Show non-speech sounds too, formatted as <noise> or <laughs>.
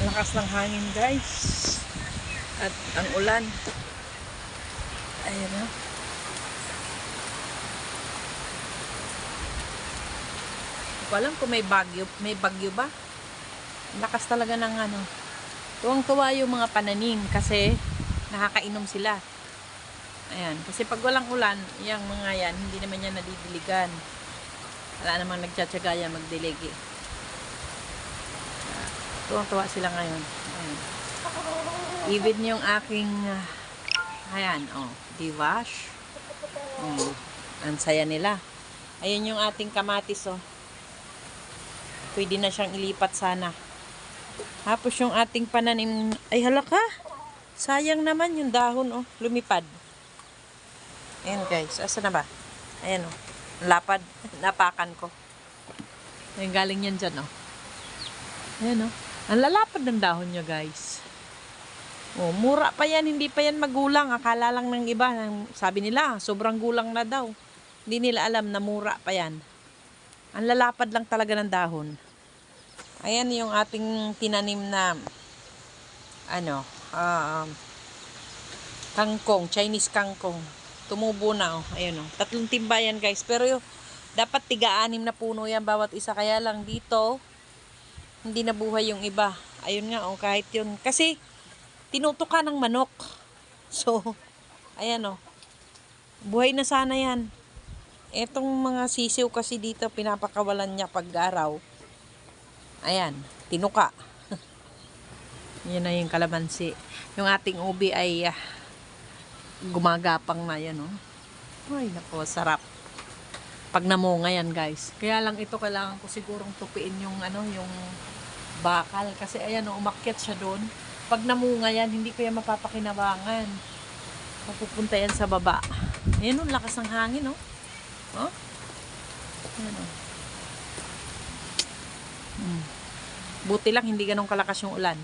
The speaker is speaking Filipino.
Lakas ng hangin guys. At ang ulan. Ayan o. Hindi ko alam kung may bagyo, may bagyo ba? Lakas talaga ng ano. Tuwang-tuwa yung mga pananim kasi nakakainom sila. Ayan, kasi pag walang ulan, yung mga yan, hindi naman yan nadidiligan. Wala namang nagtsatsaga yan magdiligi. Tuwang-tuwa sila ngayon. Ayan. Even yung aking, ah, ayan, oh, divash. Oh, ang saya nila. Ayan yung ating kamatis, oh. Pwede na siyang ilipat sana. Tapos yung ating pananim, ay halaka. Sayang naman yung dahon, oh, lumipad. Ayan guys, asa na ba? Ayan oh. Lapad, napakan ko. Ayan, galing yan dyan oh. Ayan oh. Ang lalapad ng dahon niya guys. Oh, mura pa yan, hindi pa yan magulang. Akala lang ng iba, sabi nila, sobrang gulang na daw. Hindi nila alam na mura pa yan. Ang lalapad lang talaga ng dahon. Ayan yung ating tinanim na ano, um, kangkong, Chinese kangkong. Tumubo na, oh. Ayun, oh. Tatlong timba yan, guys. Pero yung, dapat tiga-anim na puno yan bawat isa. Kaya lang dito, hindi nabuhay yung iba. Ayun nga, oh, kahit yun. Kasi, tinutuka ng manok. <laughs> So, ayan, oh. Buhay na sana yan. Etong mga sisiw kasi dito, pinapakawalan niya pag araw. Ayan, tinuka. <laughs> Yan na yung kalamansi. Yung ating ubi ay ah, gumagapang na yan, oh. Ay, nako, sarap. Pag namunga yan, guys. Kaya lang ito, kailangan ko sigurong tupiin yung, ano, yung bakal. Kasi, ayan, oh, umakyat siya doon. Pag namunga yan, hindi ko yan mapapakinabangan. Mapupunta yan sa baba. Ayan, oh, lakas ng hangin, oh. Oh? Ayan, oh. Hmm. Buti lang, hindi ganun kalakas yung ulan.